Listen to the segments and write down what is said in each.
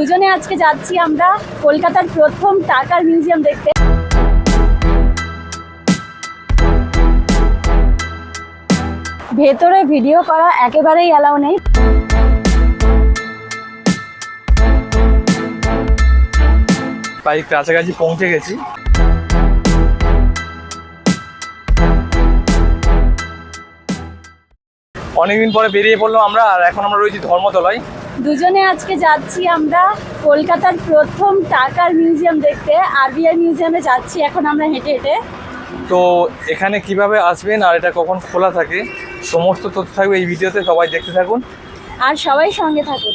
দুজনে আজকে যাচ্ছি আমরা কলকাতার প্রথম টাকার মিউজিয়াম দেখতে। ভেতরে ভিডিও করা একেবারেই অ্যালাউ নেই। প্রায় কাছাকাছি পৌঁছে গেছি। অনেকদিন পরে বেরিয়ে পড়লাম আমরা আর এখন আমরা রয়েছি ধর্মতলায়। দুজনে আজকে যাচ্ছি আমরা কলকাতার প্রথম টাকার মিউজিয়াম দেখতে আরবিআই মিউজিয়ামে যাচ্ছি এখন আমরা হেঁটে হেঁটে। তো এখানে কীভাবে আসবেন আর এটা কখন খোলা থাকে সমস্ত তথ্য থাকবে এই ভিডিওতে সবাই দেখতে থাকুন। আর সবাই সঙ্গে থাকুন।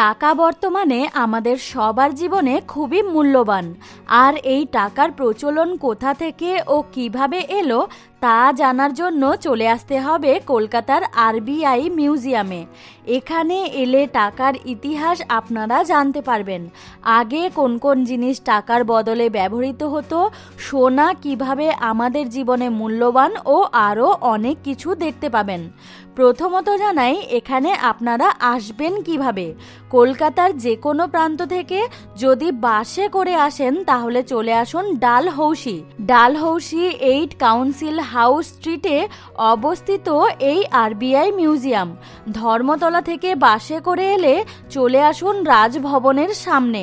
টাকা বর্তমানে আমাদের সবার জীবনে খুবই মূল্যবান। আর এই টাকার প্রচলন কোথা থেকে ও কীভাবে এলো তা জানার জন্য চলে আসতে হবে কলকাতার আরবিআই মিউজিয়ামে। এখানে এলে টাকার ইতিহাস আপনারা জানতে পারবেন। আগে কোন কোন জিনিস টাকার বদলে ব্যবহৃত হতো, সোনা কীভাবে আমাদের জীবনে মূল্যবান ও আরও অনেক কিছু দেখতে পাবেন। প্রথমত জানাই, এখানে আপনারা আসবেন কীভাবে? কলকাতার যে কোনো প্রান্ত থেকে যদি বাসে করে আসেন, তাহলে চলে আসুন Dalhousie. Dalhousie eight council house স্ট্রিটে অবস্থিত এই আরবিআই মিউজিয়াম। ধর্মতলা থেকে বাসে করে এলে চলে আসুন রাজভবনের সামনে।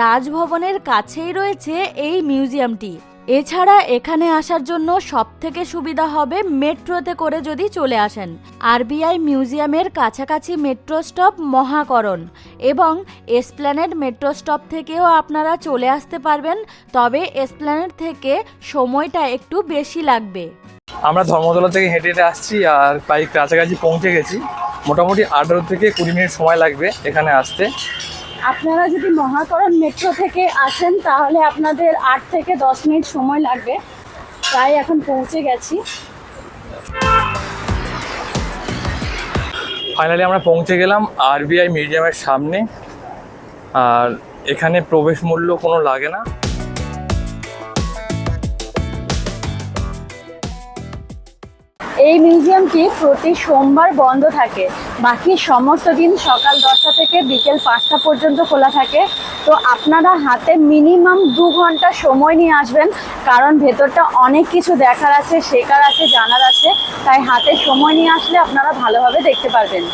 রাজভবনের কাছেই রয়েছে এই মিউজিয়ামটি। এছাড়া এখানে আসার জন্য সব থেকে সুবিধা হবে মেট্রোতে করে যদি চলে আসেন। আরবিআই মিউজিয়ামের কাছাকাছি মেট্রো স্টপ মহাকরণ এবং এসপ্ল্যানেড মেট্রো স্টপ থেকেও আপনারা চলে আসতে পারবেন, তবে এসপ্ল্যানেড থেকে সময়টা একটু বেশি লাগবে। আমরা ধর্মতলা থেকে হেঁটে হেঁটে আসছি আর প্রায় কাছাকাছি পৌঁছে গেছি। মোটামুটি আঠারো থেকে কুড়ি মিনিট সময় লাগবে এখানে আসতে। আপনারা যদি মহাকরণ মেট্রো থেকে আসেন তাহলে আপনাদের আট থেকে দশ মিনিট সময় লাগবে। প্রায় এখন পৌঁছে গেছি। ফাইনালি আমরা পৌঁছে গেলাম আরবিআই মিউজিয়ামের সামনে। আর এখানে প্রবেশ মূল্য কোনো লাগে না। এই মিউজিয়ামটি প্রতি সোমবার বন্ধ থাকে। বাকি সমস্ত দিন সকাল দশটা থেকে বিকেল পাঁচটা পর্যন্ত খোলা থাকে। তো আপনারা হাতে মিনিমাম দু ঘণ্টা সময় নিয়ে আসবেন, কারণ ভেতরটা অনেক কিছু দেখার আছে, শেখার আছে, জানার আছে। তাই হাতে সময় নিয়ে আসলে আপনারা ভালোভাবে দেখতে পারবেন।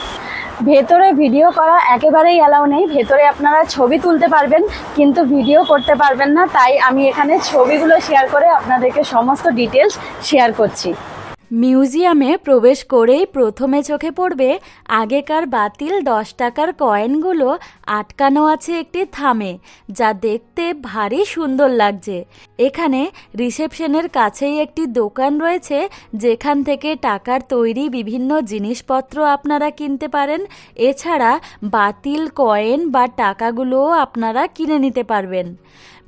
ভেতরে ভিডিও করা একেবারেই অ্যালাউ নেই। ভেতরে আপনারা ছবি তুলতে পারবেন, কিন্তু ভিডিও করতে পারবেন না। তাই আমি এখানে ছবিগুলো শেয়ার করে আপনাদেরকে সমস্ত ডিটেলস শেয়ার করছি। মিউজিয়ামে প্রবেশ করেই প্রথমে চোখে পড়বে আগেকার বাতিল দশ টাকার কয়েনগুলো আটকানো আছে একটি থামে, যা দেখতে ভারী সুন্দর লাগছে। এখানে রিসেপশনের কাছেই একটি দোকান রয়েছে, যেখান থেকে টাকার তৈরি বিভিন্ন জিনিসপত্র আপনারা কিনতে পারেন। এছাড়া বাতিল কয়েন বা টাকাগুলোও আপনারা কিনে নিতে পারবেন।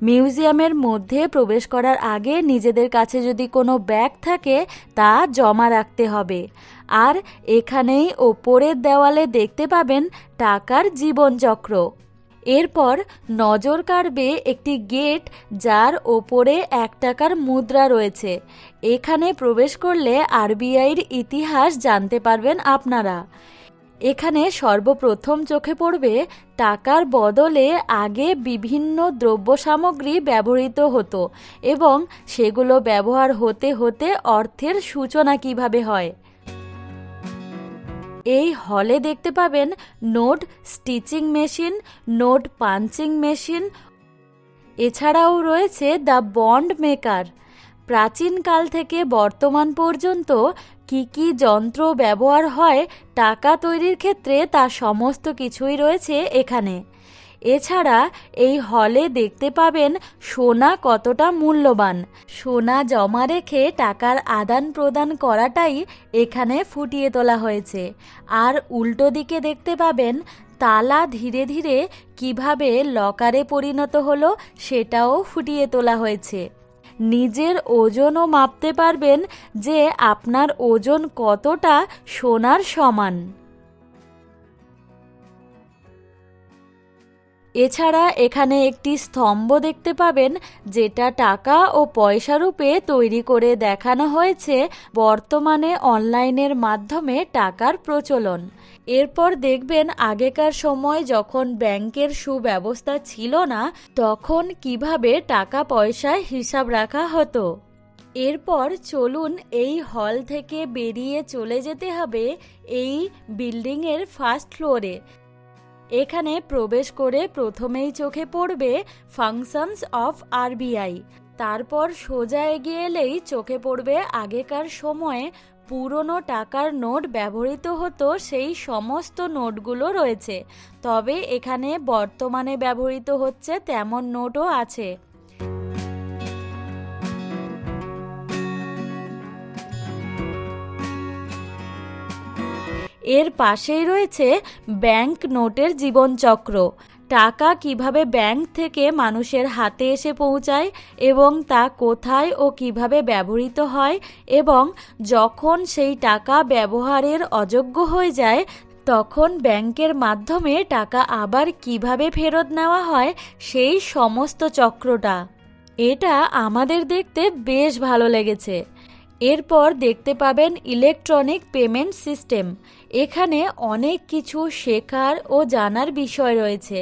মিউজিয়ামের মধ্যে প্রবেশ করার আগে নিজেদের কাছে যদি কোনো ব্যাগ থাকে, তা জমা রাখতে হবে। আর এখানেই ওপরের দেওয়ালে দেখতে পাবেন টাকার জীবনচক্র। এরপর নজর কাড়বে একটি গেট যার ওপরে এক টাকার মুদ্রা রয়েছে। এখানে প্রবেশ করলে আরবিআইয়ের ইতিহাস জানতে পারবেন আপনারা। এখানে সর্বপ্রথম চোখে পড়বে টাকার বদলে আগে বিভিন্ন দ্রব্য সামগ্রী ব্যবহৃত হতো এবং সেগুলো ব্যবহার হতে হতে অর্থের সূচনা কীভাবে হয়। এই হলে দেখতে পাবেন note stitching machine, note punching machine, এছাড়াও রয়েছে দ্য বন্ড মেকার। প্রাচীনকাল থেকে বর্তমান পর্যন্ত কি কি যন্ত্র ব্যবহার হয় টাকা তৈরির ক্ষেত্রে তা সমস্ত কিছুই রয়েছে এখানে। এছাড়া এই হলে দেখতে পাবেন সোনা কতটা মূল্যবান। সোনা জমা রেখে টাকার আদান প্রদান করাটাই এখানে ফুটিয়ে তোলা হয়েছে। আর উল্টো দিকে দেখতে পাবেন তালা ধীরে ধীরে কীভাবে লকারে পরিণত হলো সেটাও ফুটিয়ে তোলা হয়েছে। নিজের ওজনও মাপতে পারবেন যে আপনার ওজন কতটা সোনার সমান। এছাড়া এখানে একটি স্তম্ভ দেখতে পাবেন, যেটা টাকা ও পয়সা রূপে তৈরি করে দেখানো হয়েছে বর্তমানে অনলাইনের মাধ্যমে টাকার প্রচলন। এরপর দেখবেন, আগেকার সময় যখন ব্যাংকের সুব্যবস্থা ছিল না, তখন কীভাবে টাকা পয়সায় হিসাব রাখা হতো। এরপর চলুন এই হল থেকে বেরিয়ে চলে যেতে হবে এই বিল্ডিংয়ের ফার্স্ট ফ্লোরে। এখানে প্রবেশ করে প্রথমেই চোখে পড়বে ফাংশনস অফ আরবিআই তারপর সোজা এগিয়ে এলেই চোখে পড়বে আগেকার সময়ে পুরনো টাকার নোট ব্যবহৃত হতো সেই সমস্ত নোটগুলো রয়েছে। তবে এখানে বর্তমানে ব্যবহৃত হচ্ছে তেমন নোটও আছে। এর পাশেই রয়েছে ব্যাংক নোটের জীবনচক্র। টাকা কীভাবে ব্যাংক থেকে মানুষের হাতে এসে পৌঁছায় এবং তা কোথায় ও কীভাবে ব্যবহৃত হয় এবং যখন সেই টাকা ব্যবহারের অযোগ্য হয়ে যায়, তখন ব্যাংকের মাধ্যমে টাকা আবার কীভাবে ফেরত নেওয়া হয়, সেই সমস্ত চক্রটা। এটা আমাদের দেখতে বেশ ভালো লেগেছে। এরপর দেখতে পাবেন ইলেকট্রনিক পেমেন্ট সিস্টেম। এখানে অনেক কিছু শেখার ও জানার বিষয় রয়েছে।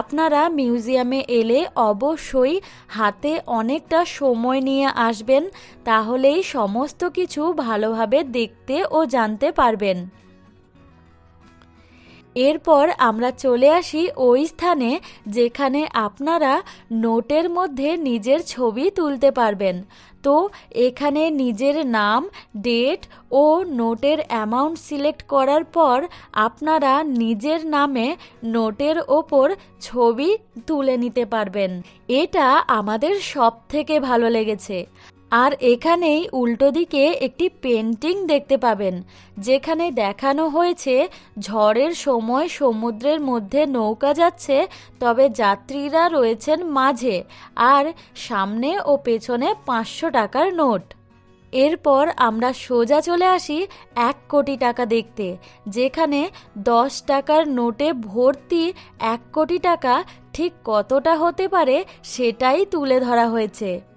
আপনারা মিউজিয়ামে এলে অবশ্যই হাতে অনেকটা সময় নিয়ে আসবেন, তাহলেই সমস্ত কিছু ভালোভাবে দেখতে ও জানতে পারবেন। এরপর আমরা চলে আসি ওই স্থানে যেখানে আপনারা নোটের মধ্যে নিজের ছবি তুলতে পারবেন। তো এখানে নিজের নাম ডেট ও নোটের অ্যামাউন্ট সিলেক্ট করার পর আপনারা নিজের নামে নোটের ওপর ছবি তুলে নিতে পারবেন। এটা আমাদের সব থেকে ভালো লেগেছে। আর এখানেই উল্টো দিকে একটি পেন্টিং দেখতে পাবেন, যেখানে দেখানো হয়েছে ঝড়ের সময় সমুদ্রের মধ্যে নৌকা যাচ্ছে, তবে যাত্রীরা রয়েছেন মাঝে, আর সামনে ও পেছনে পাঁচশো টাকার নোট। এরপর আমরা সোজা চলে আসি এক কোটি টাকা দেখতে, যেখানে দশ টাকার নোটে ভর্তি এক কোটি টাকা ঠিক কতটা হতে পারে সেটাই তুলে ধরা হয়েছে।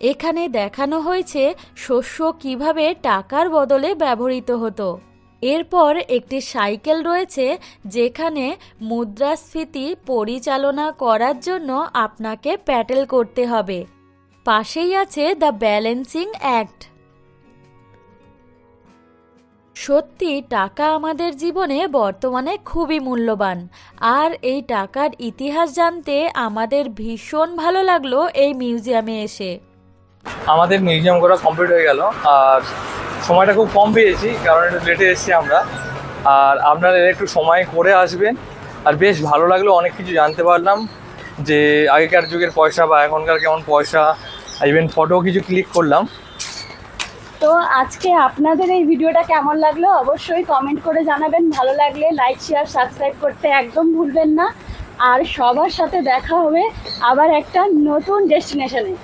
এখানে দেখানো হয়েছে শস্য কীভাবে টাকার বদলে ব্যবহৃত হতো। এরপর একটি সাইকেল রয়েছে যেখানে মুদ্রাস্ফীতি পরিচালনা করার জন্য আপনাকে প্যাটেল করতে হবে। পাশেই আছে দ্য ব্যালেন্সিং অ্যাক্ট। সত্যি, টাকা আমাদের জীবনে বর্তমানে খুবই মূল্যবান। আর এই টাকার ইতিহাস জানতে আমাদের ভীষণ ভালো লাগল এই মিউজিয়ামে এসে। আমাদের মিউজিয়াম করা কমপ্লিট হয়ে গেল। আর সময়টা খুব কম পেয়েছি, কারণ একটু লেটে এসেছি আমরা। আর আপনারা একটু সময় করে আসবেন। আর বেশ ভালো লাগল, অনেক কিছু জানতে পারলাম যে আগেকার যুগের পয়সা বা এখনকার কেমন পয়সা ইভেন ফটো কিছু ক্লিক করলাম। তো আজকে আপনাদের এই ভিডিওটা কেমন লাগল অবশ্যই কমেন্ট করে জানাবেন। ভালো লাগলে লাইক শেয়ার সাবস্ক্রাইব করতে একদম ভুলবেন না। আর সবার সাথে দেখা হবে আবার একটা নতুন ডেস্টিনেশনে